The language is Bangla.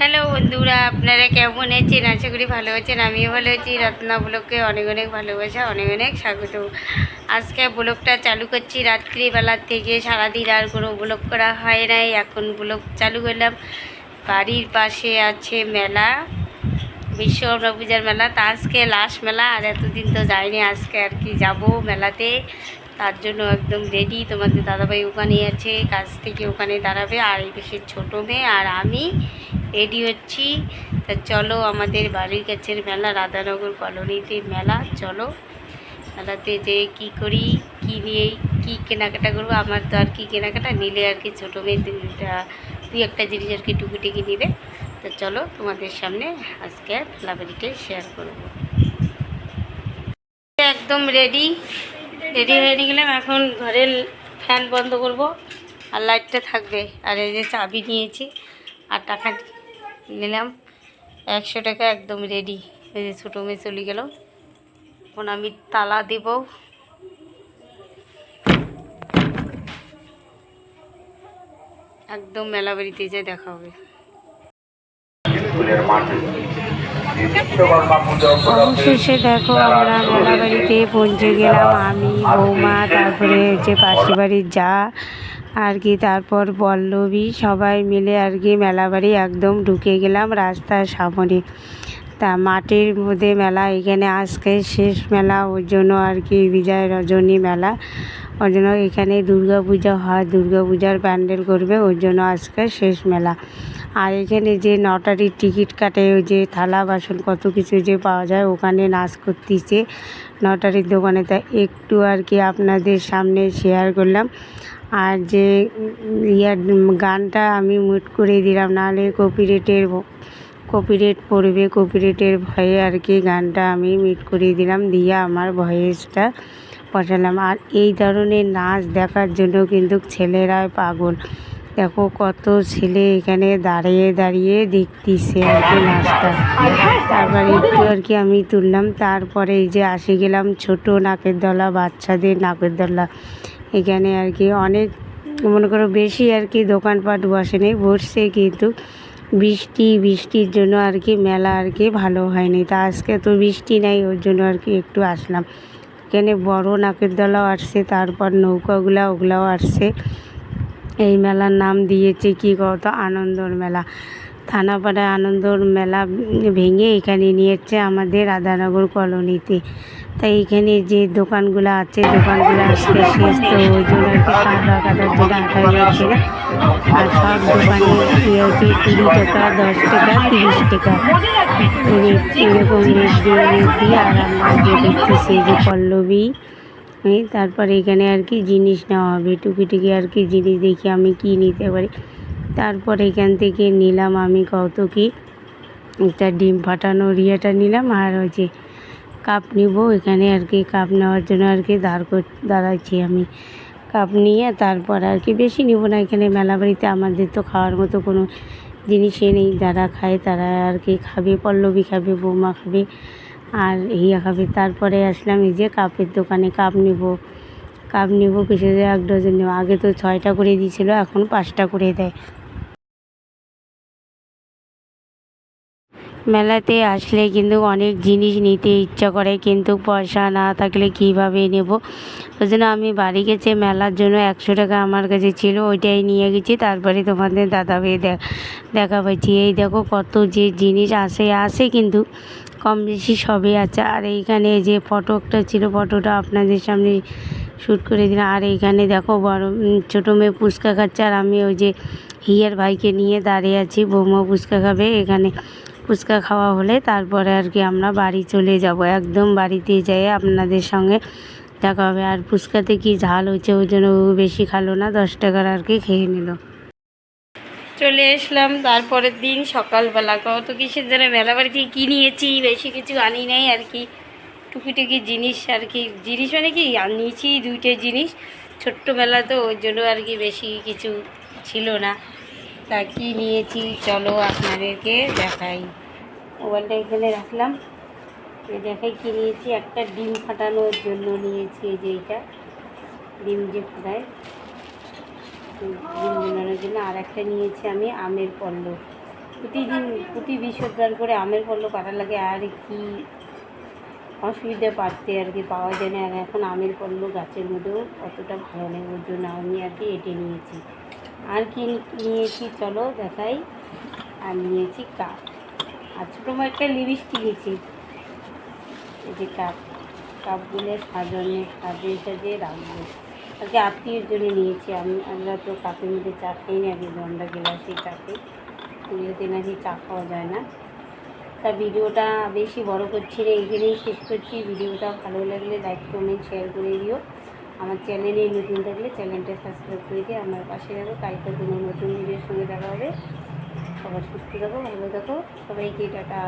হ্যালো বন্ধুরা, আপনারা কেমন আছেন? আশা করি ভালো আছেন, আমিও ভালো আছি। রত্না ব্লগকে অনেক অনেক ভালোবাসা, অনেক অনেক স্বাগত। আজকে ব্লগটা চালু করছি রাত্রিবেলার থেকে। সারাদিন আর কোনো ব্লগ করা হয় নাই, এখন ব্লগ চালু করলাম। বাড়ির পাশে আছে মেলা বিশ্বকর্মা পূজার মেলা। তা আজকে লাস্ট মেলা, আর এতদিন তো যাইনি, আজকে আর কি যাব মেলাতে। তার জন্য একদম রেডি তোমাদের দাদাভাই ওখানে আছে, কাছ থেকে ওখানে দাঁড়াবে। আর এই দেশের ছোটো মেয়ে আর আমি। রেডি হচ্ছি। তা চলো আমাদের বাড়ির কাছের মেলা, রাধানগর কলোনিতে মেলা। চলো মেলাতে যে কি করি, কি নিয়ে, কি কেনাকাটা করব? আমার তো আর কি কেনাকাটা, নিলে আর কি ছোটো মেয়ে দুই একটা জিনিস আর কি টুকিটুকি নেবে। তো চলো তোমাদের সামনে আজকে মেলাবাড়িটাই শেয়ার করব। একদম রেডি রেডি হয়ে গেলাম এখন ঘরের ফ্যান বন্ধ করব। আর লাইটটা থাকবে। আর এই যে চাবি নিয়েছি। আর টাকা নিলাম। একশো টাকা একদম রেডি এই যে ছোটো মেয়ে চলে গেল। এখন আমি তালা দেব। একদম মেলা বাড়িতে যে দেখা হবে। অবশেষে দেখো আমরা মেলা বাড়িতে পৌঁছে গেলাম। আমি, বৌমা, তারপরে হচ্ছে পাশে বাড়ির যা আর কি, তারপর পল্লবী সবাই মিলে আর কি মেলা বাড়ি একদম ঢুকে গেলাম রাস্তার সামনে। তা মাটির মধ্যে মেলা, এখানে আজকে শেষ মেলা, ওর জন্য আর কি বিজয় রজনী মেলা। ওর জন্য এখানে দুর্গা পূজা হয়, দুর্গা পূজার প্যান্ডেল করবে, ওর জন্য আজকে শেষ মেলা। আর এখানে যে নটারির টিকিট কাটে, ওই যে থালা, বাসন, কত কিছু যে পাওয়া যায়, ওখানে নাচ করতেছে নটারির দোকানে। তা একটু আর কি আপনাদের সামনে শেয়ার করলাম। আর যে ইয়ার গানটা আমি মুট করে দিলাম, নাহলে কপিরেটের কপিরেট পড়বে কপিরেটের ভয়ে আর কি গানটা আমি মিট করে দিলাম, দিয়ে আমার ভয়েসটা বসালাম আর এই ধরনের নাচ দেখার জন্য কিন্তু ছেলেরা পাগল। দেখো কত ছেলে এখানে দাঁড়িয়ে দাঁড়িয়ে দেখতেছে আর কি নাচটা। তারপরে একটু আর কি আমি তুললাম, তারপরে এই যে আসে গেলাম ছোট নাকের দলা, বাচ্চাদের নাকের দলা। এখানে আর কি অনেক, মনে করো বেশি আর কি দোকানপাট বসেনি বসছে কিন্তু বৃষ্টি, বৃষ্টির জন্য আর কি মেলা আর কি ভালো হয়নি। তা আজকে তো বৃষ্টি নাই, ওর জন্য আর কি একটু আসলাম। এখানে বড় নাকের দলাও আসছে, তারপর নৌকাগুলা ওগুলাও আসছে। এই মেলার নাম দিয়েছে কি কত আনন্দর মেলা। থানাপাড়ায় আনন্দর মেলা ভেঙে এখানে নিয়ে এসছে আমাদের রাধানগর কলোনিতে। তাই এখানে যে দোকানগুলো আছে, দোকানগুলো আজকে শেষ, তো ওই জন্য আর কি কাঁদা কাটার জন্য আটা যাচ্ছে না আর সব দোকানে হচ্ছে কুড়ি টাকা, দশ টাকা, তিরিশ টাকা। এরকম রেট দিয়ে রেট দিয়ে আর আমরা যে দেখতেছি যে পল্লবী তারপরে এখানে আর কি জিনিস নেওয়া হবে, টুকিটুকি আর কি জিনিস দেখি আমি কি নিতে পারি। তারপর এখান থেকে নিলাম আমি কত কি একটা ডিম ফাটানোর ইয়েটা নিলাম, আর যে কাপ নিব এখানে আর কি কাপ নেওয়ার জন্য আর কি দাঁড় দাঁড়াচ্ছি আমি। কাপ নিয়ে তারপর আর কি বেশি নিব না, এখানে মেলা বাড়িতে আমাদের তো খাওয়ার মতো কোনো জিনিসই নেই। যারা খায় তারা আর কি খাবে, পল্লবী খাবে, বৌমা খাবে, আর হিয়া খাবে। তারপরে আসলাম এই যে কাপের দোকানে কাপ নিব। কাপ নিব কিছু এক ডজন নেব। আগে তো ছয়টা করে দিয়েছিল, এখন পাঁচটা করে দেয়। মেলাতে আসলে কিন্তু অনেক জিনিস নিতে ইচ্ছা করে, কিন্তু পয়সা না থাকলে কীভাবে নেব? ওই জন্য আমি বাড়ি গেছে, মেলার জন্য একশো টাকা আমার কাছে ছিল, ওইটাই নিয়ে গেছি। তারপরে তোমাদের দাদা ভাই দেখা পাচ্ছি এই দেখো কত যে জিনিস আসে আসে কিন্তু কম বেশি সবই আছে। আর এইখানে যে ফটো একটা ছিল, ফটোটা আপনাদের সামনে শ্যুট করে দিলাম। আর এইখানে দেখো বড় ছোটো মেয়ে ফুচকা খাচ্ছে। আর আমি ওই যে হিয়ার ভাইকে নিয়ে দাঁড়িয়ে আছি, বৌমা ফুচকা খাবে। এখানে ফুচকা খাওয়া হলে তারপরে আর কি আমরা বাড়ি চলে যাব। একদম বাড়িতে যাই আপনাদের সঙ্গে দেখা হবে। আর ফুচকাতে কি ঝাল হয়েছে ওই জন্য বেশি খালো না, দশ টাকার আর কি খেয়ে নিল। চলে এসলাম তারপরের দিন সকালবেলা। কত কিসের জন্য মেলা বাড়ি থেকে কী নিয়েছি, বেশি কিছু আনি নাই আর কি। টুকিটুকি জিনিস আর কি। জিনিস মানে কি? নিয়েছি দুইটা জিনিস। ছোট্ট মেলা তো, ওই জন্য আর কি বেশি কিছু ছিল না। তা কী নিয়েছি, চলো আপনাদেরকে দেখাই। মোবাইলটা এখানে রাখলাম। দেখাই কী নিয়েছি, একটা ডিম ফাটানোর জন্য নিয়েছি, এই যে এইটা ডিম যে ফাটায় ডিম বানানোর জন্য। আর একটা নিয়েছি আমি আমের পল্লব প্রতিদিন, প্রতি বিসর্জন করে আমের পল্ল কাটা লাগে, আর কি অসুবিধা পারতে আর কি পাওয়া যায় না। আর এখন আমের পল্ল গাছের মধ্যেও অতটা ভালো নেই, ওর জন্য আমি আর কি এটে নিয়েছি। আর কি নিয়েছি চলো দেখাই। আর নিয়েছি কাপ। আর ছোটো একটা লিপস্টিক নিয়েছি। এই যে কাপ। কাপগুলো সাজানো, সাজিয়ে সাজিয়ে রাখব। আজকে আত্মীয়ের জন্য নিয়েছি। আমি আমরা তো কাপের মধ্যে চা খাই না, আগে গন্ডা গেলাসে খাই পুজোতে নাকি চা খাওয়া যায় না। তা ভিডিওটা বেশি বড় করছি না, এখানেই শেষ করছি। ভিডিওটা ভালো লাগলে লাইক কমেন্ট শেয়ার করে দিও। আমার চ্যানেলে নতুন থাকলে চ্যানেলটা সাবস্ক্রাইব করে দিয়ে আমার পাশে যাব কালকে কোনো নতুন ভিডিওর সঙ্গে দেখা হবে। সবার সুস্থ থাকো, ভালো থাকো। সবাইকে টাটা।